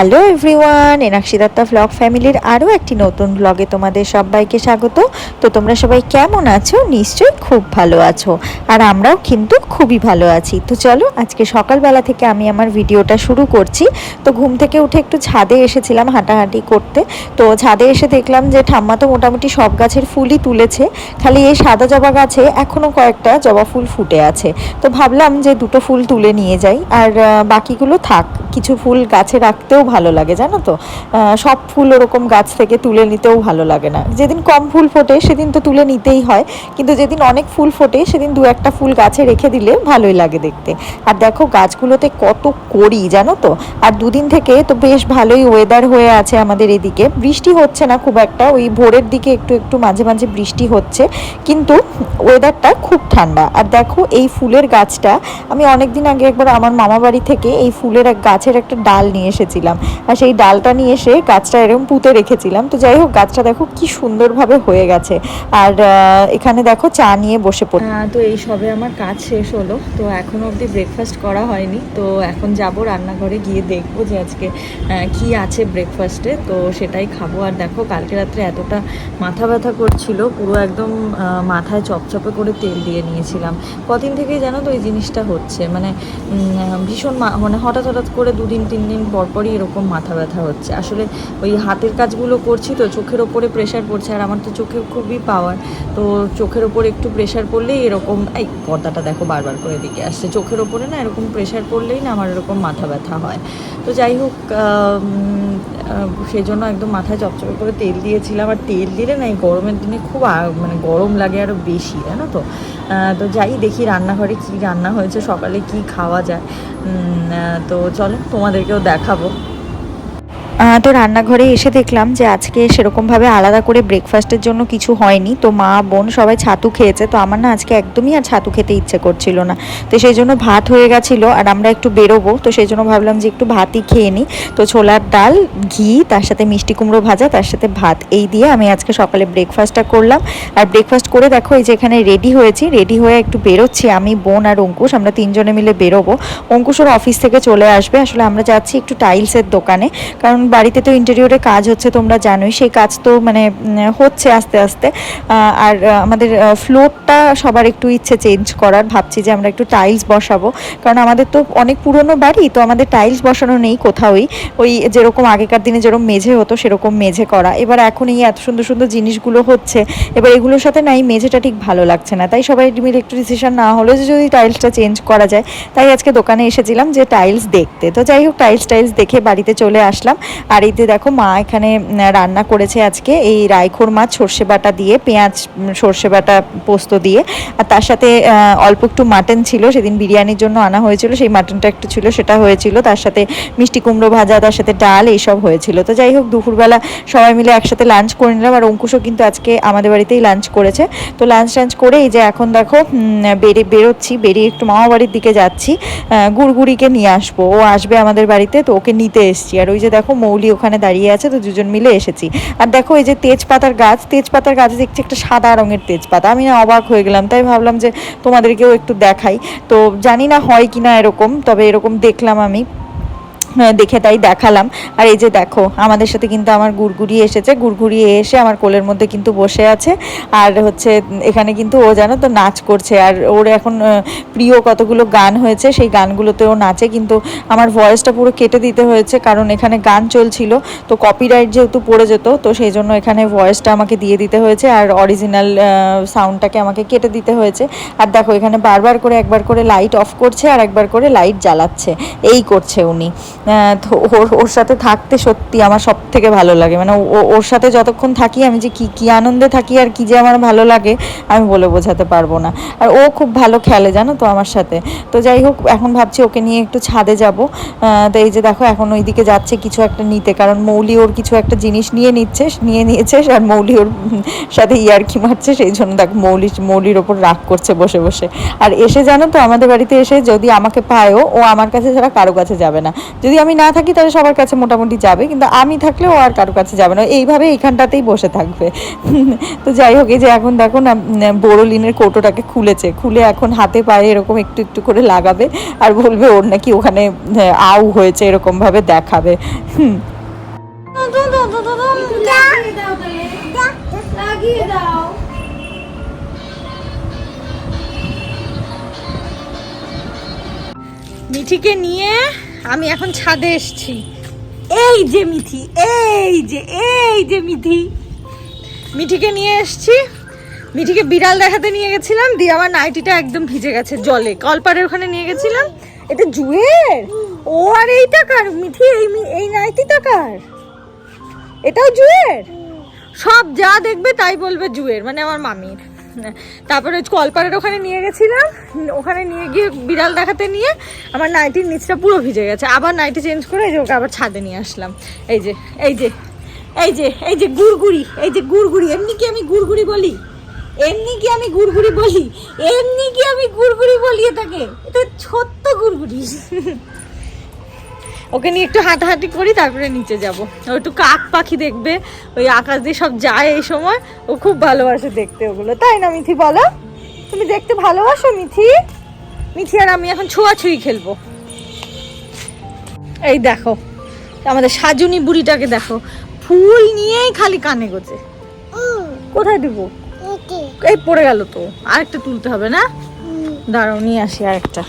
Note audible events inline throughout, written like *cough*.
Hello everyone, Enakshi Dutta vlog ফ্যামিলির আরও একটি নতুন ব্লগে তোমাদের সবাইকে স্বাগত। তো তোমরা সবাই কেমন আছো? নিশ্চয়ই খুব ভালো আছো। আর আমরাও কিন্তু খুবই ভালো আছি। তো চলো, আজকে সকালবেলা থেকে আমি আমার ভিডিওটা শুরু করছি। তো ঘুম থেকে উঠে একটু ছাদে এসেছিলাম হাঁটাহাঁটি করতে। তো ছাদে এসে দেখলাম যে ঠাম্মা তো মোটামুটি সব গাছের ফুলই তুলেছে। খালি এই সাদা জবা গাছে এখনও কয়েকটা জবা ফুল ফুটে আছে। তো ভাবলাম যে দুটো ফুল তুলে নিয়ে যাই। আর বাকিগুলো থাক। কিছু ফুল গাছে রাখতেও ভালো লাগে, জানো তো? সব ফুল ওরকম গাছ থেকে তুলে নিতেও ভালো লাগে না। যেদিন কম ফুল ফোটে, সেদিন তো তুলে নিতেই হয়। কিন্তু যেদিন অনেক ফুল ফোটে, সেদিন দু একটা ফুল গাছে রেখে দিলে ভালোই লাগে দেখতে। আর দেখো, গাছগুলোতে কত করি, জানো তো? আর দুদিন থেকে তো বেশ ভালোই ওয়েদার হয়ে আছে আমাদের এদিকে। বৃষ্টি হচ্ছে না খুব একটা, ওই ভোরের দিকে একটু একটু মাঝে মাঝে বৃষ্টি হচ্ছে। কিন্তু ওয়েদারটা খুব ঠান্ডা। আর দেখো, এই ফুলের গাছটা, আমি অনেক দিন আগে একবার আমার মামা বাড়ি থেকে এই ফুলের গাছের একটা ডাল নিয়ে এসেছিলাম। আর সেই ডালটা নিয়ে এসে গাছটা এরকম পুঁতে রেখেছিলাম। তো যাই হোক, গাছটা দেখো কি সুন্দরভাবে হয়ে গেছে। আর এখানে দেখো চা নিয়ে বসে পড়ি তো এই সবে আমার কাজ শেষ হলো। তো এখনও অবধি ব্রেকফাস্ট করা হয়নি। তো এখন যাব রান্নাঘরে গিয়ে দেখব যে আজকে কি আছে ব্রেকফাস্টে তো সেটাই খাব। আর দেখো, কালকে রাত্রে এতটা মাথা ব্যথা করছিল, পুরো একদম মাথায় চপচপে করে তেল দিয়ে নিয়েছিলাম। কদিন থেকেই জানো তো এই জিনিসটা হচ্ছে। মানে ভীষণ মানে হঠাৎ হঠাৎ করে দুদিন, তিন দিন পর পরই এরকম মাথা ব্যথা হচ্ছে। আসলে ওই হাতের কাজগুলো করছি তো, চোখের ওপরে প্রেশার পড়ছে আর আমার তো চোখে খুবই পাওয়ার তো চোখের ওপরে একটু প্রেশার পড়লেই এরকম, এই পর্দাটা দেখো বারবার করে দিকে আসছে। চোখের ওপরে না এরকম প্রেশার পড়লেই না আমার এরকম মাথা ব্যথা হয়। তো যাই হোক সেই জন্য একদম মাথায় চপচপে করে তেল দিয়েছিলাম। আর তেল দিলে না এই গরমের দিনে খুব মানে গরম লাগে আরও বেশি, জানো তো? তো যাই দেখি রান্নাঘরে কি রান্না হয়েছে, সকালে কি খাওয়া যায়। তো চলো তোমাদেরকেও দেখাবো। তো রান্নাঘরে এসে দেখলাম যে আজকে সেরকমভাবে আলাদা করে ব্রেকফাস্টের জন্য কিছু হয়নি। তো মা, বোন সবাই ছাতু খেয়েছে। তো আমার না আজকে একদমই আর ছাতু খেতে ইচ্ছে করছিল না। তো সেই জন্য ভাত হয়ে গেছিল আর আমরা একটু বেরোবো। তো সেই জন্য ভাবলাম যে একটু ভাতই খেয়ে নিই। তো ছোলার ডাল, ঘি, তার সাথে মিষ্টি কুমড়ো ভাজা, তার সাথে ভাত। এই দিয়ে আমি আজকে সকালে ব্রেকফাস্টটা করলাম। আর ব্রেকফাস্ট করে দেখো এই যে এখানে রেডি হয়েছি। রেডি হয়ে একটু বেরোচ্ছি আমি, বোন আর অঙ্কুশ। আমরা তিনজনে মিলে বেরোবো। অঙ্কুশ ওর অফিস থেকে চলে আসবে। আসলে আমরা যাচ্ছি একটু টাইলসের দোকানে। কারণ বাড়িতে তো ইন্টেরিয়রে কাজ হচ্ছে, তোমরা জানোই। সেই কাজ তো মানে হচ্ছে আস্তে আস্তে। আর আমাদের ফ্লোরটা সবার একটু ইচ্ছে চেঞ্জ করার, ভাবছি যে আমরা একটু টাইলস বসাবো। কারণ আমাদের তো অনেক পুরনো বাড়ি, তো আমাদের টাইলস বসানো নেই কোথাওই। ওই যেরকম আগেকার দিনে যেরকম মেঝে হতো, সেরকম মেঝে করা। এবার এখন এই এত সুন্দর সুন্দর জিনিসগুলো হচ্ছে, এবার এগুলোর সাথে না এই মেঝেটা ঠিক ভালো লাগছে না। তাই সবাই মিলে একটু ডিসিশন না হলো যে যদি টাইলসটা চেঞ্জ করা যায়, তাই আজকে দোকানে এসেছিলাম যে টাইলস দেখতে। তো যাই হোক টাইলস টাইলস দেখে বাড়িতে চলে আসলাম। আর এতে দেখো, মা এখানে রান্না করেছে আজকে। এই রাইখোর মাছ সর্ষে বাটা দিয়ে, পেঁয়াজ সর্ষে বাটা পোস্ত দিয়ে। আর তার সাথে অল্প একটু মাটন ছিল, সেদিন বিরিয়ানির জন্য আনা হয়েছিল, সেই মাটনটা একটু ছিল, সেটা হয়েছিল। তার সাথে মিষ্টি কুমড়ো ভাজা, তার সাথে ডাল, এইসব হয়েছিল। তো যাই হোক, দুপুরবেলা সবাই মিলে একসাথে লাঞ্চ করে নিলাম। আর অঙ্কুশও কিন্তু আজকে আমাদের বাড়িতেই লাঞ্চ করেছে। তো লাঞ্চ টাঞ্চ করে এই যে এখন দেখো বেরিয়ে বেরোচ্ছি, বেরিয়ে একটু মামা বাড়ির দিকে যাচ্ছি। গুড়গুড়িকে নিয়ে আসব। ও আসবে আমাদের বাড়িতে, তো ওকে নিতে এসছি। আর ওই যে দেখো, মৌলি ওখানে দাঁড়িয়ে আছে, তো দুজন মিলে এসেছি। আর দেখো, এই যে তেজপাতার গাছ, তেজপাতার গাছে দেখছি একটা সাদা রঙের তেজপাতা। আমি না অবাক হয়ে গেলাম, তাই ভাবলাম যে তোমাদেরকেও একটু দেখাই। তো জানি না হয় কি না এরকম, তবে এরকম দেখলাম আমি। দেখে তাই দেখালাম। আর এই যে দেখো, আমাদের সাথে কিন্তু আমার গুড়গুড়ি এসেছে। গুড়গুড়ি এসে আমার কোলের মধ্যে কিন্তু বসে আছে। আর হচ্ছে, এখানে কিন্তু ও জানো তো নাচ করছে। আর ওর এখন প্রিয় কতগুলো গান হয়েছে, সেই গানগুলোতে ও নাচে। কিন্তু আমার ভয়েসটা পুরো কেটে দিতে হয়েছে, কারণ এখানে গান চলছিল। তো কপিরাইট যেহেতু পড়ে যেত, তো সেই জন্য এখানে ভয়েসটা আমাকে দিয়ে দিতে হয়েছে। আর অরিজিনাল সাউন্ডটাকে আমাকে কেটে দিতে হয়েছে। আর দেখো, এখানে বারবার করে একবার করে লাইট অফ করছে, আর একবার করে লাইট জ্বালাচ্ছে। এই করছে উনি। ওর ওর সাথে থাকতে সত্যি আমার সব থেকে ভালো লাগে। মানে ওর সাথে যতক্ষণ থাকি আমি যে কি কি আনন্দে থাকি আর কি যে আমার ভালো লাগে, আমি বলে বোঝাতে পারব না। আর ও খুব ভালো খেলে, জানো তো আমার সাথে। তো যাই হোক, এখন ভাবছি ওকে নিয়ে একটু ছাদে যাব। তো এই যে দেখো, এখন ওইদিকে যাচ্ছে কিছু একটা নিতে, কারণ মৌলি ওর কিছু একটা জিনিস নিয়ে নিচ্ছে, নিয়ে নিয়েছে, আর মৌলি ওর সাথে ইয়ারকি মারছে, সেই জন্য দেখ মৌলি, মৌলির ওপর রাগ করছে বসে বসে। আর এসে জানো তো, আমাদের বাড়িতে এসে যদি আমাকে পায়ও, ও আমার কাছে ছাড়া কারও কাছে যাবে না। যদি আমি না থাকি তাহলে সবার কাছে মোটামুটি যাবে, কিন্তু আমি থাকলে ও আর কারও কাছে যাবে না। এইভাবে এইখানটাতেই বসে থাকবে। *laughs* তো যাই হোক, এই যে এখন দেখো না বোরোলিনের কৌটোটাকে খুলেছে, খুলে এখন হাতে পায়ে এরকম একটু একটু করে লাগাবে আর বলবে ওর নাকি ওখানে আউ হয়েছে, এরকমভাবে দেখাবে। মিঠিকে নিয়ে আমি এখন ছাদে এসেছি। এই যে মিথি এই যে এই যে মিথি। মিঠিকে নিয়ে এসেছি। মিঠিকে বিড়াল দেখাতে নিয়ে গেছিলাম দিয়ে আমার নাইটিটা একদম ভিজে গেছে জলে। কলপাড়ের ওখানে নিয়ে গেছিলাম। এটা জুয়ের? ও আর এইটা কার? মিঠি এই এই নাইটিটা কার? এটাও জুয়ের? সব যা দেখবে তাই বলবে জুয়ের মানে আমার মামির। তারপরে কলপাড়ের ওখানে নিয়ে গেছিলাম। ওখানে নিয়ে গিয়ে বিড়াল দেখাতে নিয়ে আমার নাইটির নিচটা পুরো ভিজে গেছে। আবার নাইটি চেঞ্জ করে এই যে ওকে আবার ছাদে নিয়ে আসলাম। এই যে এই যে এই যে এই যে গুড়গুড়ি, এই যে গুড়গুড়ি। এমনি কি আমি গুড়গুড়ি বলি? এমনি কি আমি গুড়গুড়ি বলি? এমনি কি আমি গুড়গুড়ি বলি এটাকে? এটা ছোট্ট গুড়গুড়ি। ওকে নিয়ে একটু হাঁটাহাঁটি করি তারপরে নিচে যাব। ও একটু কাক পাখি দেখবে ওই আকাশ দিয়ে সব যায় এই সময়। ও খুব ভালোবাসে দেখতে ওগুলো। তাই না মিথি বলো? তুমি দেখতে ভালোবাসো মিথি? মিথি আর আমি এখন ছোঁয়াছুঁই খেলব। এই দেখো আমাদের সাজুনি বুড়িটাকে দেখো ফুল নিয়েই খালি কানে গোছে। কোথায় দিব? এই পড়ে গেল তো আরেকটা তুলতে হবে না? দাঁড়াও নিয়ে আসি আরেকটা।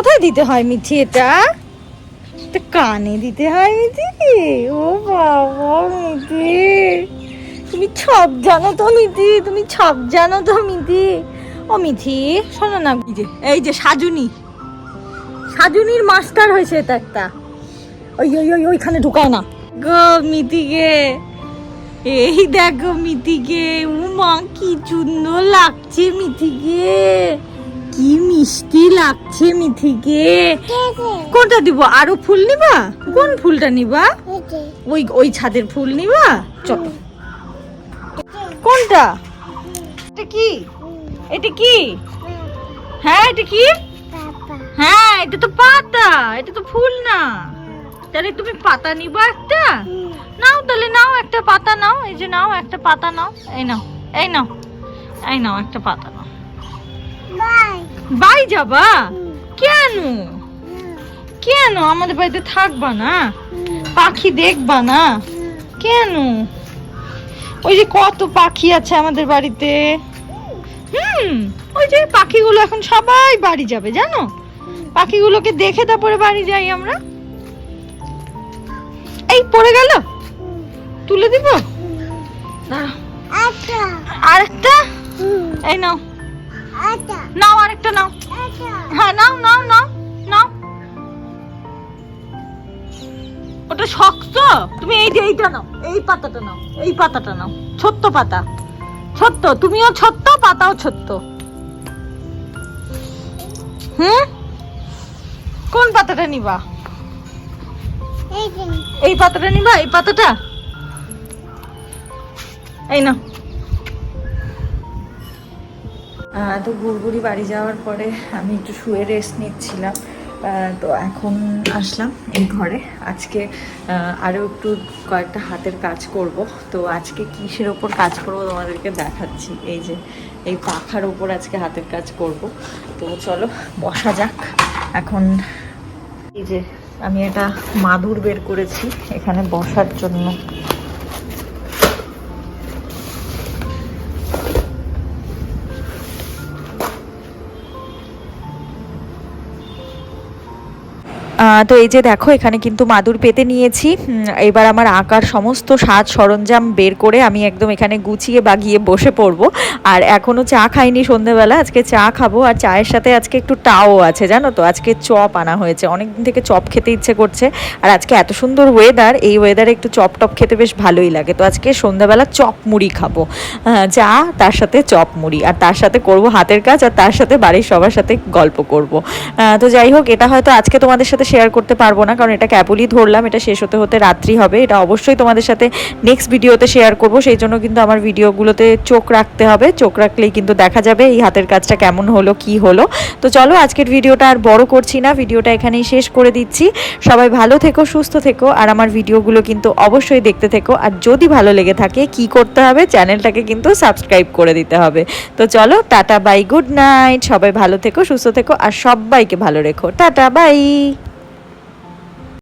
কোথায় দিতে হয় মিঠি এটা? কানে দিতে হয় মিঠি? ও বাবা মিঠি। তুমি সব জানো তো মিঠি, তুমি সব জানো তো মিঠি। ও মিঠি, শোনো না। এই যে এই যে সাজুনি। সাজুনির মাস্টার হয়েছে এটা একটা। ওই ওই ওই, ওইখানে ঢুকায় না। গো মিতিকে এই দেখো মিতিকে উমা, কি সুন্দর লাগছে মিথিকে কি মিষ্টি লাগছে মিথিকে? কোনটা দিব? আরও ফুল নিবা? কোন ফুলটা নিবা? ওই ওই ছাদের ফুল নিবা? চলো। কোনটা? এটা কি? এটা কি? হ্যাঁ এটা কি? হ্যাঁ এটা তো পাতা। এটা তো ফুল না। তাহলে তুমি পাতা নিবা একটা? নাও তাহলে নাও একটা পাতা নাও। এই যে নাও একটা পাতা নাও। এই নাও এই নাও। এই নাও একটা পাতা নাও। বাই। যাবা? কেন? কেন? আমাদের বাড়িতে থাকবা না? পাখি দেখবা না? কেন? ওই যে কত পাখি আছে আমাদের বাড়িতে। হুম ওই যে পাখিগুলো এখন সবাই বাড়ি যাবে জানো? পাখিগুলোকে দেখে তারপরে বাড়ি যাই আমরা। এই পড়ে গেল? তুলে দিব? দাঁড়াও। আরেকটা? এই নাও। নাও আরেকটা নাও। হ্যাঁ নাও নাও নাও নাও। ওটা শক্ত। তুমি এই যে এইটা নাও এই পাতাটা নাও এই পাতাটা নাও। ছোট্ট পাতা। ছোট্ট তুমিও ছোট্ট পাতাও ছোট্ট। হুম? কোন পাতাটা নিবা? এই পাতাটা নিবা এই পাতাটা? এই না তো গুড়গুড়ি বাড়ি যাওয়ার পরে আমি একটু শুয়ে রেস্ট নিচ্ছিলাম। তো এখন আসলাম এই ঘরে। আজকে আরও একটু কয়েকটা হাতের কাজ করব। তো আজকে কিসের ওপর কাজ করব তোমাদেরকে দেখাচ্ছি। এই যে, এই পাখার ওপর আজকে হাতের কাজ করব। তো চলো, বসা যাক। এখন এই যে, আমি এটা মাদুর বের করেছি এখানে বসার জন্য। তো এই যে দেখো, এখানে কিন্তু মাদুর পেতে নিয়েছি। এবার আমার আঁকার সমস্ত সাজ সরঞ্জাম বের করে আমি একদম এখানে গুছিয়ে বাগিয়ে বসে পড়ব। আর এখনও চা খাইনি সন্ধেবেলা, আজকে চা খাব। আর চায়ের সাথে আজকে একটু টাও আছে, জানো তো? আজকে চপ আনা হয়েছে। অনেক দিন থেকে চপ খেতে ইচ্ছে করছে। আর আজকে এত সুন্দর ওয়েদার এই ওয়েদারে একটু চপ টপ খেতে বেশ ভালোই লাগে। তো আজকে সন্ধ্যাবেলা চপ মুড়ি খাব। চা, তার সাথে চপ মুড়ি। আর তার সাথে করব হাতের কাজ, আর তার সাথে বাড়ির সবার সাথে গল্প করব। তো যাই হোক, এটা হয়তো আজকে তোমাদের সাথে শেয়ার করতে পারব না, কারণ এটা ক্যাবলই ধরলাম, এটা শেষ হতে হতে রাত্রি হবে, এটা অবশ্যই তোমাদের সাথে নেক্সট ভিডিওতে শেয়ার করব, সেই জন্য কিন্তু আমার ভিডিওগুলোতে চোখ রাখতে হবে, চোখ রাখলেই কিন্তু দেখা যাবে এই হাতের কাজটা কেমন হলো, কি হলো। তো চলো, আজকের ভিডিওটা আর বড় করছি না ভিডিওটা এখানেই শেষ করে দিচ্ছি। সবাই ভালো থেকো, সুস্থ থেকো, আর আমার ভিডিওগুলো কিন্তু অবশ্যই দেখতে থেকো, আর যদি ভালো লেগে থাকে, কি করতে হবে, চ্যানেলটাকে কিন্তু সাবস্ক্রাইব করে দিতে হবে। তো চলো, টাটা বাই গুড নাইট সবাই ভালো থেকো, সুস্থ থেকো, আর সবাইকে ভালো রেখো। Tata bye